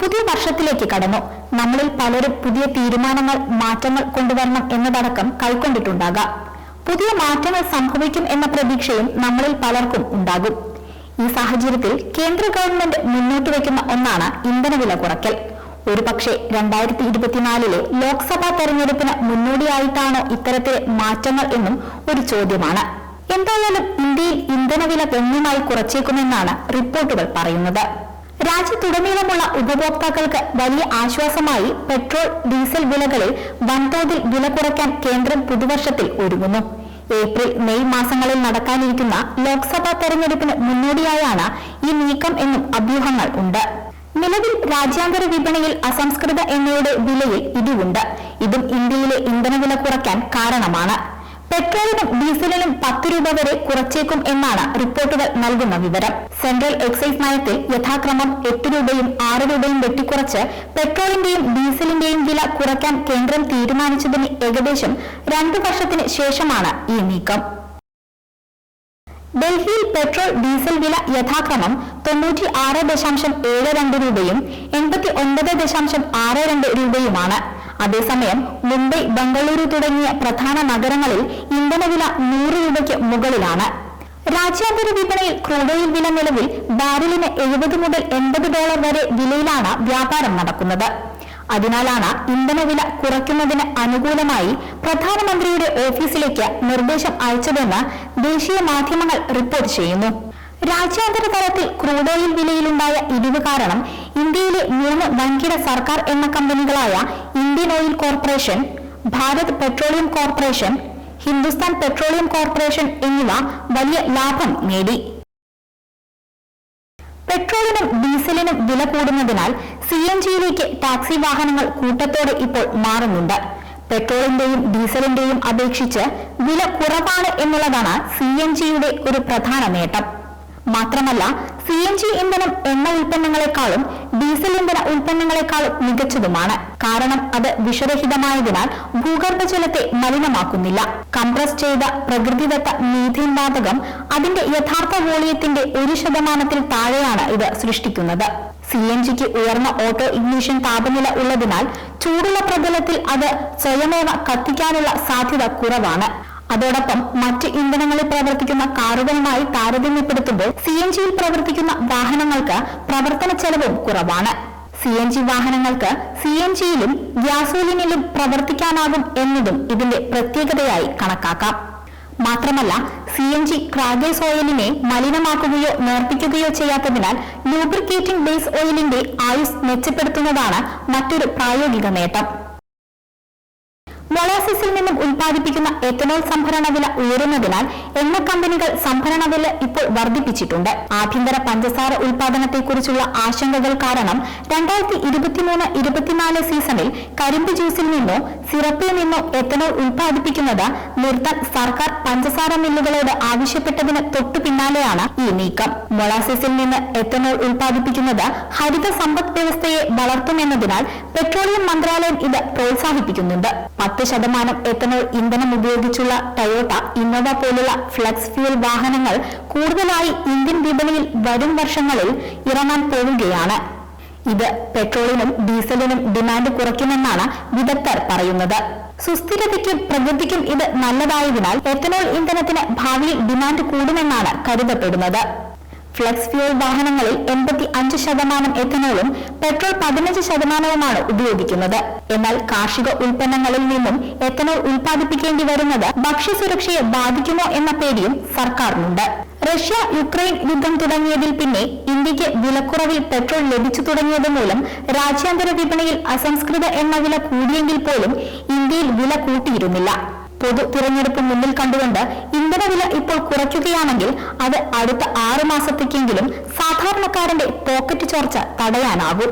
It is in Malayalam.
പുതിയ വർഷത്തിലേക്ക് കടന്നു. നമ്മളിൽ പലരും പുതിയ തീരുമാനങ്ങൾ മാറ്റങ്ങൾ കൊണ്ടുവരണം എന്നതടക്കം കൈക്കൊണ്ടിട്ടുണ്ടാകാം. പുതിയ മാറ്റങ്ങൾ സംഭവിക്കും എന്ന പ്രതീക്ഷയും നമ്മളിൽ പലർക്കും ഉണ്ടാകും. ഈ സാഹചര്യത്തിൽ കേന്ദ്ര ഗവൺമെന്റ് മുന്നോട്ട് വയ്ക്കുന്ന ഒന്നാണ് ഇന്ധനവില കുറയ്ക്കൽ. ഒരുപക്ഷെ രണ്ടായിരത്തി ഇരുപത്തിനാലിലെ ലോക്സഭാ തെരഞ്ഞെടുപ്പിന് മുന്നോടിയായിട്ടാണോ ഇത്തരത്തിൽ മാറ്റങ്ങൾ എന്നും ഒരു ചോദ്യമാണ്. എന്തായാലും ഇന്ത്യയിൽ ഇന്ധനവില ഗണ്യമായി കുറച്ചേക്കുമെന്നാണ് റിപ്പോർട്ടുകൾ പറയുന്നത്. രാജ്യത്തുടനീളമുള്ള ഉപഭോക്താക്കൾക്ക് വലിയ ആശ്വാസമായി പെട്രോൾ ഡീസൽ വിലകളിൽ വൻതോതിൽ വില കുറയ്ക്കാൻ കേന്ദ്രം പുതുവർഷത്തിൽ ഒരുങ്ങുന്നു. ഏപ്രിൽ മെയ് മാസങ്ങളിൽ നടക്കാനിരിക്കുന്ന ലോക്സഭാ തെരഞ്ഞെടുപ്പിന് മുന്നോടിയായാണ് ഈ നീക്കം എന്നും അഭ്യൂഹങ്ങൾ ഉണ്ട്. നിലവിൽ രാജ്യാന്തര വിപണിയിൽ അസംസ്കൃത എണ്ണയുടെ വിലയിൽ ഇടിവുണ്ട്. ഇതും ഇന്ത്യയിലെ ഇന്ധനവില കുറയ്ക്കാൻ കാരണമാണ്. പെട്രോളിനും ഡീസലിനും പത്ത് രൂപ വരെ കുറച്ചേക്കും എന്നാണ് റിപ്പോർട്ടുകൾ നൽകുന്ന വിവരം. സെൻട്രൽ എക്സൈസ് നയത്തിൽ യഥാക്രമം എട്ട് രൂപയും ആറ് രൂപയും വെട്ടിക്കുറച്ച് പെട്രോളിന്റെയും ഡീസലിന്റെയും വില കുറയ്ക്കാൻ കേന്ദ്രം തീരുമാനിച്ചതിന് ഏകദേശം രണ്ടു വർഷത്തിന് ശേഷമാണ് ഈ നീക്കം. ഡൽഹിയിൽ പെട്രോൾ ഡീസൽ വില യഥാക്രമം തൊണ്ണൂറ്റി ആറ് ദശാംശം ഏഴ് രണ്ട് രൂപയും എൺപത്തി ഒൻപത് ദശാംശം ആറ് രണ്ട് രൂപയുമാണ്. അതേസമയം മുംബൈ ബംഗളൂരു തുടങ്ങിയ പ്രധാന നഗരങ്ങളിൽ ഇന്ധനവില നൂറ് രൂപയ്ക്ക് മുകളിലാണ്. രാജ്യാന്തര വിപണിയിൽ ക്രൂഡോയിൽ വില നിലവിൽ ബാരലിന് എഴുപത് മുതൽ എൺപത് ഡോളർ വരെ വിലയിലാണ് വ്യാപാരം നടക്കുന്നത്. അതിനാലാണ് ഇന്ധനവില കുറയ്ക്കുന്നതിന് അനുകൂലമായി പ്രധാനമന്ത്രിയുടെ ഓഫീസിലേക്ക് നിർദ്ദേശം അയച്ചതെന്ന് ദേശീയ മാധ്യമങ്ങൾ റിപ്പോർട്ട് ചെയ്യുന്നു. രാജ്യാന്തര തലത്തിൽ ക്രൂഡോയിൽ വിലയിലുണ്ടായ ഇടിവ് കാരണം ഇന്ത്യയിലെ മൂന്ന് വൻകിട സർക്കാർ എണ്ണ കമ്പനികളായ Indian oil corporation Bharat petroleum corporation Hindustan petroleum corporation എന്നിവ വലിയ ലാഭം നേടി. പെട്രോളിനും ഡീസലിനും വില കൂടുന്നതിനാൽ സി എൻ ജിയിലേക്ക് ടാക്സി വാഹനങ്ങൾ കൂട്ടത്തോടെ ഇപ്പോൾ മാറുന്നുണ്ട്. പെട്രോളിന്റെയും ഡീസലിന്റെയും അപേക്ഷിച്ച് വില കുറവാണ് എന്നുള്ളതാണ് സി എൻ ജിയുടെ ഒരു പ്രധാന നേട്ടം. മാത്രമല്ല സി എൻ ജി ഇന്ധനം എണ്ണ ഉൽപ്പന്നങ്ങളെക്കാളും ഡീസൽ ഇന്ധന ഉൽപ്പന്നങ്ങളെക്കാൾ മികച്ചതുമാണ്. കാരണം അത് വിഷരഹിതമായതിനാൽ ഭൂഗർഭജലത്തെ മലിനമാക്കുന്നില്ല. കംപ്രസ് ചെയ്ത പ്രകൃതിദത്ത മീഥേൻ വാതകം അതിന്റെ യഥാർത്ഥ വോളിയത്തിന്റെ ഒരു ശതമാനത്തിൽ താഴെയാണ് ഇത് സൃഷ്ടിക്കുന്നത്. സി എൻ ജിക്ക് ഉയർന്ന ഓട്ടോ ഇഗ്നിഷൻ താപനില ഉള്ളതിനാൽ ചൂടുള്ള പ്രതലത്തിൽ അത് സ്വയമേവ കത്തിക്കാനുള്ള സാധ്യത കുറവാണ്. അതോടൊപ്പം മറ്റ് ഇന്ധനങ്ങളിൽ പ്രവർത്തിക്കുന്ന കാറുകളുമായി താരതമ്യപ്പെടുത്തുമ്പോൾ സി എൻ ജിയിൽ പ്രവർത്തിക്കുന്ന വാഹനങ്ങൾക്ക് പ്രവർത്തന ചെലവും കുറവാണ്. സി എൻ ജി വാഹനങ്ങൾക്ക് സി എൻ ജിയിലും ഗ്യാസോലിനിലും പ്രവർത്തിക്കാനാകും എന്നതും ഇതിന്റെ പ്രത്യേകതയായി കണക്കാക്കാം. മാത്രമല്ല സി എൻ ജി ക്രാഗേസ് ഓയിലിനെ മലിനമാക്കുകയോ നേർപ്പിക്കുകയോ ചെയ്യാത്തതിനാൽ ലൂബ്രിക്കേറ്റിംഗ് ബേസ് ഓയിലിന്റെ ആയുസ് മെച്ചപ്പെടുത്തുന്നതാണ് മറ്റൊരു പ്രായോഗിക നേട്ടം. മൊളാസിസിൽ നിന്നും ഉൽപ്പാദിപ്പിക്കുന്ന എത്തനോൾ സംഭരണ വില ഉയരുന്നതിനാൽ എണ്ണ കമ്പനികൾ സംഭരണ വില ഇപ്പോൾ വർദ്ധിപ്പിച്ചിട്ടുണ്ട്. ആഭ്യന്തര പഞ്ചസാര ഉൽപാദനത്തെക്കുറിച്ചുള്ള ആശങ്കകൾ കാരണം രണ്ടായിരത്തി ഇരുപത്തിമൂന്ന് ഇരുപത്തിനാല് സീസണിൽ കരിമ്പ് ജ്യൂസിൽ നിന്നോ സിറപ്പിൽ നിന്നോ എത്തനോൾ ഉൽപ്പാദിപ്പിക്കുന്നത് നിർത്താൻ സർക്കാർ പഞ്ചസാര മില്ലുകളോട് ആവശ്യപ്പെട്ടതിന് തൊട്ടു പിന്നാലെയാണ് ഈ നീക്കം. മൊളാസിസിൽ നിന്ന് എത്തനോൾ ഉൽപ്പാദിപ്പിക്കുന്നത് ഹരിത സമ്പദ് വ്യവസ്ഥയെ വളർത്തുമെന്നതിനാൽ പെട്രോളിയം മന്ത്രാലയം ഇത് പ്രോത്സാഹിപ്പിക്കുന്നുണ്ട്. പത്ത് ശതമാനം എത്തനോൾ ഇന്ധനം ഉപയോഗിച്ചുള്ള ടയോട്ട ഇന്നോവ പോലുള്ള ഫ്ലക്സ് ഫ്യൂൽ വാഹനങ്ങൾ കൂടുതലായി ഇന്ത്യൻ വിപണിയിൽ വരും വർഷങ്ങളിൽ ഇറങ്ങാൻ പോവുകയാണ്. ഇത് പെട്രോളിനും ഡീസലിനും ഡിമാൻഡ് കുറയ്ക്കുമെന്നാണ് വിദഗ്ധർ പറയുന്നത്. സുസ്ഥിരതയ്ക്കും പ്രകൃതിക്കും ഇത് നല്ലതായതിനാൽ എത്തനോൾ ഇന്ധനത്തിന് ഭാവിയിൽ ഡിമാൻഡ് കൂടുമെന്നാണ് കരുതപ്പെടുന്നത്. ഫ്ലക്സ് ഫ്യൂൽ വാഹനങ്ങളിൽ എൺപത്തി അഞ്ച് ശതമാനം എത്തനോളും പെട്രോൾ പതിനഞ്ച് ശതമാനവുമാണ് ഉപയോഗിക്കുന്നത്. എന്നാൽ കാർഷിക ഉൽപ്പന്നങ്ങളിൽ നിന്നും എത്തനോൾ ഉൽപ്പാദിപ്പിക്കേണ്ടി വരുന്നത് ഭക്ഷ്യസുരക്ഷയെ ബാധിക്കുമോ എന്ന പേടിയും സർക്കാരിനുണ്ട്. റഷ്യ യുക്രൈൻ യുദ്ധം തുടങ്ങിയതിൽ പിന്നെ ഇന്ത്യയ്ക്ക് വിലക്കുറവിൽ പെട്രോൾ ലഭിച്ചു തുടങ്ങിയത് മൂലം രാജ്യാന്തര വിപണിയിൽ അസംസ്കൃത എണ്ണ വില കൂടിയെങ്കിൽ പോലും ഇന്ത്യയിൽ വില കൂട്ടിയിരുന്നില്ല. പൊതു തിരഞ്ഞെടുപ്പ് മുന്നിൽ കണ്ടുകൊണ്ട് ഇന്ധനവില ഇപ്പോൾ കുറയ്ക്കുകയാണെങ്കിൽ അത് അടുത്ത ആറു മാസത്തേക്കെങ്കിലും സാധാരണക്കാരന്റെ പോക്കറ്റ് ചോർച്ച തടയാനാകും.